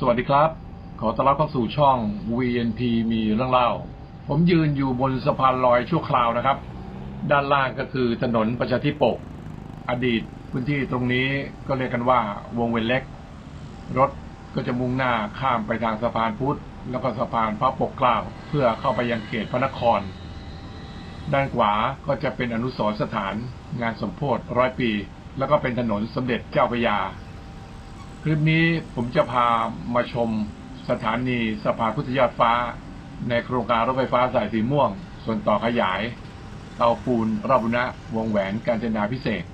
สวัสดีครับ ขอต้อนรับเข้าสู่ช่อง VNP มีเรื่องเล่า ผมยืนอยู่บนสะพานลอยชั่วคราวนะครับ ด้านล่างก็คือถนนประชาธิปก อดีตพื้นที่ตรงนี้ก็เรียกกันว่าวงเวียนเล็ก รถก็จะมุ่งหน้าข้ามไปทางสะพานพุทธ แล้วก็สะพานพระปกเกล้าเพื่อเข้าไปยังเขตพระนคร ด้านขวาก็จะเป็นอนุสรณ์สถาน งานสมโพธิร้อยปี แล้วก็เป็นถนนสมเด็จเจ้าพระยา ลิปนี้ผมจะพามาชมสถานีสะพานพุทธยอดฟ้า ในโครงการรถไฟฟ้าสายสีม่วง ส่วนต่อขยายเตาปูนราบุณะวงแหวนกาญจนาพิเศษ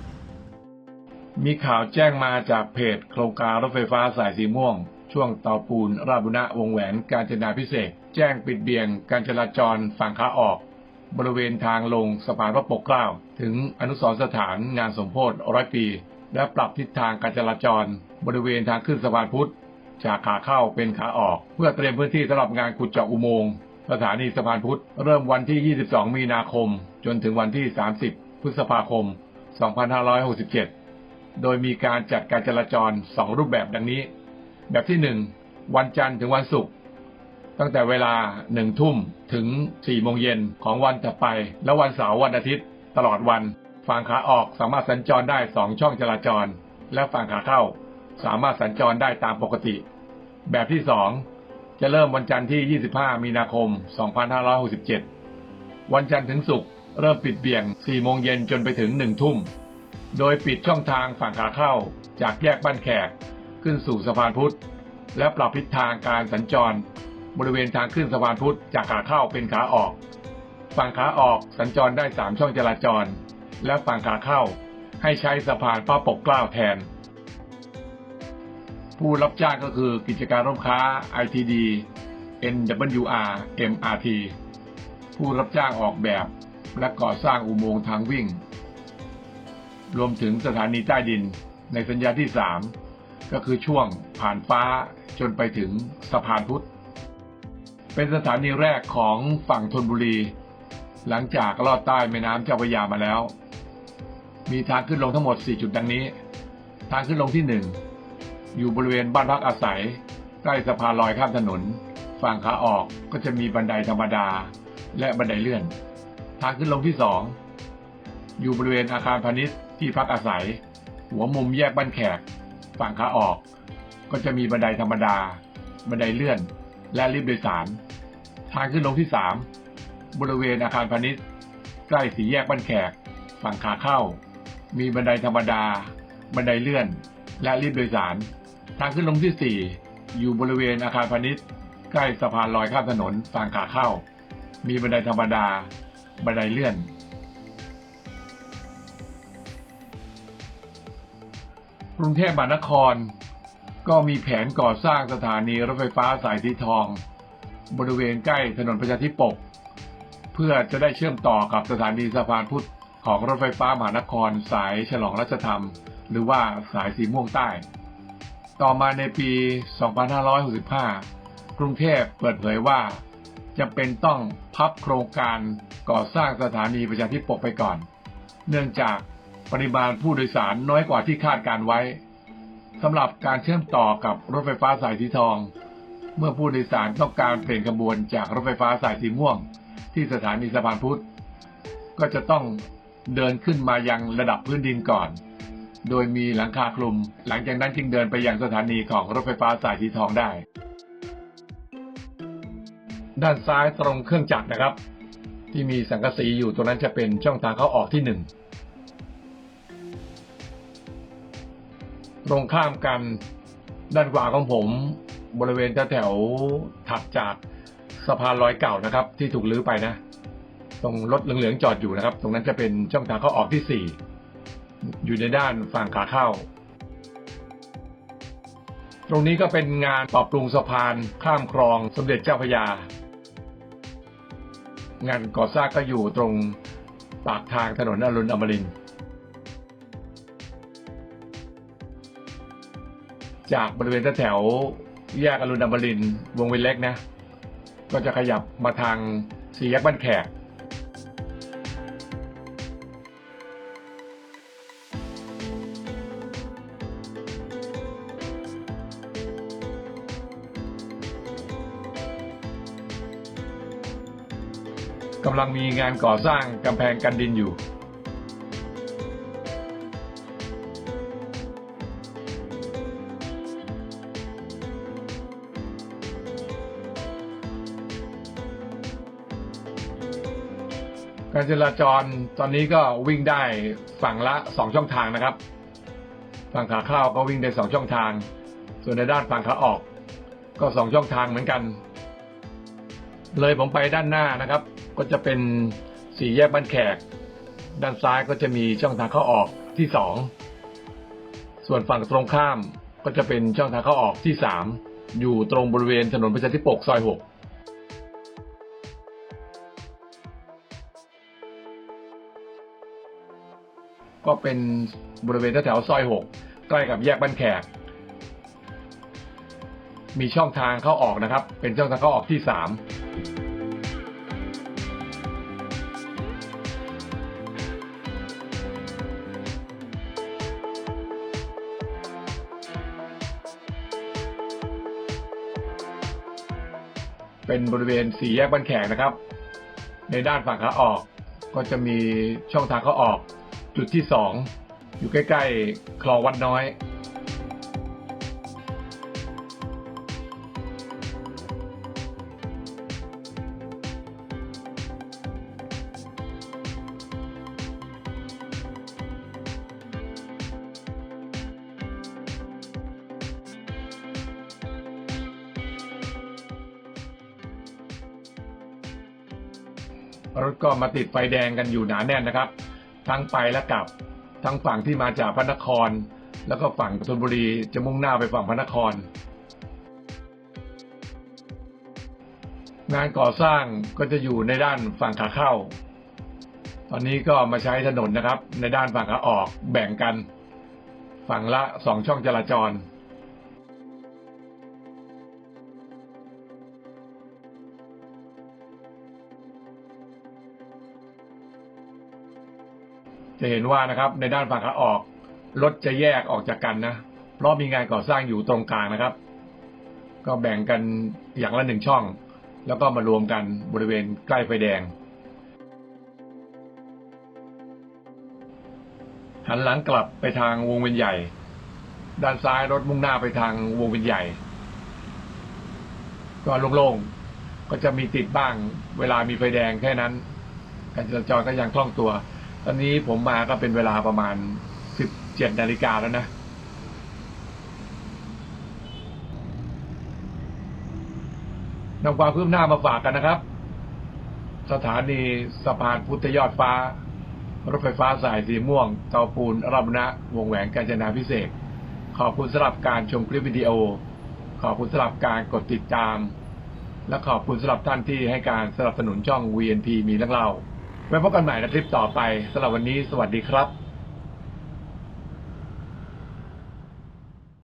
มีข่าวแจ้งมาจากเพจโครงการรถไฟฟ้าสายสีม่วง ช่วงเตาปูนราบุณะวงแหวนกาญจนาพิเศษ แจ้งปิดเบี่ยงการจราจรฝั่งขาออก บริเวณทางลงสะพานพระปกเกล้า ถึงอนุสรสถานงานสมโพธิร้อยปี และปรับทิศทางการจราจร บริเวณทางขึ้นสะพานพุทธจากขาเข้าเป็นขาออก เพื่อเตรียมพื้นที่สำหรับงานขุดเจาะอุโมงค์สถานีสะพานพุทธเริ่มวันที่ 22 มีนาคม จนถึงวันที่ 30 พฤษภาคม 2567 โดยมีการจัดการจราจร 2 รูปแบบดังนี้ แบบที่ 1 วันจันทร์ถึงวันศุกร์ตั้งแต่เวลา 1 ทุ่มถึง 4 โมงเย็นของวันต่อไป และวันเสาร์วันอาทิตย์ ตลอดวัน ฝั่งขาออกสามารถสัญจรได้ 2 ช่องจราจร และฝั่งขาเข้า สามารถสัญจรได้ตามปกติ แบบที่ 2 จะเริ่มวันจันทร์ที่ 25 มีนาคม 2567 วันจันทร์ถึงศุกร์เริ่มปิดเบี่ยง 4 โมงเย็นจนไปถึง 1 ทุ่ม โดยปิดช่องทางฝั่งขาเข้าจากแยกบ้านแขกขึ้นสู่สะพานพุทธ และปรับทิศทางการสัญจร บริเวณทางขึ้นสะพานพุทธจากขาเข้าเป็นขาออก ฝั่งขาออกสัญจรได้ 3 ช่องจราจร และฝั่งขาเข้าให้ใช้สะพานพระปกเกล้าแทน ผู้รับจ้างก็คือกิจการร่วมค้า ITD NWR MRT ผู้รับจ้างออกแบบและก่อสร้างอุโมงค์ทางวิ่ง รวมถึงสถานีใต้ดินในสัญญาที่ 3 ก็คือช่วงผ่านฟ้าจนไปถึงสะพานพุทธ เป็นสถานีแรกของฝั่งธนบุรี หลังจากลอดใต้แม่น้ำเจ้าพระยามาแล้ว มีทางขึ้นลงทั้งหมด 4 จุดดังนี้ ทางขึ้นลงที่ 1 อยู่บริเวณบ้านพักอาศัย ใกล้สะพานลอยข้ามถนน ฝั่งขาออกก็จะมีบันไดธรรมดา และบันไดเลื่อน ทางขึ้นลงที่2อยู่บริเวณอาคารพาณิชย์ที่พักอาศัย หัวมุมแยกบ้านแขก ฝั่งขาออก ก็จะมีบันไดธรรมดา บันไดเลื่อน และลิฟต์โดยสาร ทางขึ้นลงที่3บริเวณอาคารพาณิชย์ ใกล้สีแยกบ้านแขก ฝั่งขาเข้า มีบันไดธรรมดา บันไดเลื่อน และลิฟต์โดยสาร ทางขึ้นลงที่ 4 อยู่บริเวณอาคารพาณิชย์ ใกล้สะพานลอยข้ามถนนฝั่งขาเข้า มีบันไดธรรมดา บันไดเลื่อน กรุงเทพมหานคร ก็มีแผนก่อสร้างสถานีรถไฟฟ้าสายสีทอง บริเวณใกล้ถนนประชาธิปก เพื่อจะได้เชื่อมต่อกับสถานีสะพานพุทธของรถไฟฟ้ามหานครสายฉลองรัชธรรม หรือว่าสายสีม่วงใต้ ต่อมาในปี 2565 กรุงเทพเปิดเผยว่าจะเป็นต้องพับโครงการก่อสร้างสถานีประชาธิปกไปก่อน เนื่องจากปริมาณผู้โดยสารน้อยกว่าที่คาดการไว้สำหรับการเชื่อมต่อกับรถไฟฟ้าสายสีทอง เมื่อผู้โดยสารต้องการเปลี่ยนขบวนจากรถไฟฟ้าสายสีม่วง ที่สถานีสะพานพุทธก็จะต้องเดินขึ้นมายังระดับพื้นดินก่อน โดยมีหลังคาคลุม หลังจากนั้นจึงเดินไปยังสถานีของรถไฟฟ้าสายสีทองได้ ด้านซ้ายตรงเครื่องจักรนะครับ ที่มีสังกะสีอยู่ตรงนั้นจะเป็นช่องทางเข้าออกที่หนึ่งตรงข้ามกันด้านขวาของผมบริเวณแถวถัดจากสะพานลอยเก่านะครับ ที่ถูกลื้อไปนะ ตรงรถเหลืองๆจอดอยู่นะครับ ตรงนั้นจะเป็นช่องทางเข้าออกที่สี่ อยู่ในด้านฝั่งขาเข้า ตรงนี้ก็เป็นงานปรับปรุงสะพานข้ามคลองสมเด็จเจ้าพระยา งานก่อสร้างก็อยู่ตรงปากทางถนนอรุณอมรินทร์จากบริเวณแถวแยกอรุณอมรินทร์วงเวียนเล็กนะ ก็จะขยับมาทางสี่แยกบ้านแขก กำลังมีงานก่อสร้างกำแพงกันดินอยู่ การจราจรตอนนี้ก็วิ่งได้ฝั่งละสองช่องทางนะครับ ฝั่งขาเข้าก็วิ่งได้สองช่องทาง ส่วนในด้านฝั่งขาออกก็สองช่องทางเหมือนกัน เลยผมไปด้านหน้านะครับ ก็จะเป็นสี่แยกบ้านแขก ด้านซ้ายก็จะมีช่องทางเข้าออกที่สองส่วนฝั่งตรงข้ามก็จะเป็นช่องทางเข้าออกที่สามอยู่ตรงบริเวณถนนประชาธิปกซอยหกก็เป็นบริเวณแถวซอยหกใกล้กับแยกบ้านแขก มีช่องทางเข้าออกนะครับ เป็นช่องทางเข้าออกที่สาม เป็นบริเวณสี่แยกบ้านแขกนะครับ ในด้านฝั่งขาออกก็จะมีช่องทางเข้าออกจุดที่สองอยู่ใกล้ ๆ คลองวัดน้อย รถก็มาติดไฟแดงกันอยู่หนาแน่นนะครับ ทั้งไปและกลับ ทั้งฝั่งที่มาจากพระนคร แล้วก็ฝั่งธนบุรีจะมุ่งหน้าไปฝั่งพระนคร งานก่อสร้างก็จะอยู่ในด้านฝั่งขาเข้า ตอนนี้ก็มาใช้ถนนนะครับ ในด้านฝั่งขาออกแบ่งกัน ฝั่งละสองช่องจราจร จะเห็นว่านะครับในด้านฝั่งขาออกรถจะแยกออกจากกันนะ เพราะมีงานก่อสร้างอยู่ตรงกลางนะครับ ก็แบ่งกันอย่างละหนึ่งช่อง แล้วก็มารวมกันบริเวณใกล้ไฟแดง หันหลังกลับไปทางวงเวียนใหญ่ ด้านซ้ายรถมุ่งหน้าไปทางวงเวียนใหญ่ ก็โล่งๆก็จะมีติดบ้าง เวลามีไฟแดงแค่นั้น การจราจรก็ยังคล่องตัว ตอนนี้ผมมาก็เป็นเวลาประมาณ17นาฬิกาแล้วนะนำความคืบหน้ามาฝากกันนะครับ สถานีสะพานพุทธยอดฟ้า รถไฟฟ้าสายสีม่วง เตาปูนรัมนะ วงแหวนกาญจนาพิเศษ ขอบคุณสำหรับการชมคลิปวิดีโอ ขอบคุณสำหรับการกดติดตาม และขอบคุณสำหรับท่านที่ให้การสนับสนุนช่อง VNP มีเรื่องเล่า ไว้พบกันใหม่ในคลิปต่อไปสำหรับวันนี้สวัสดีครับ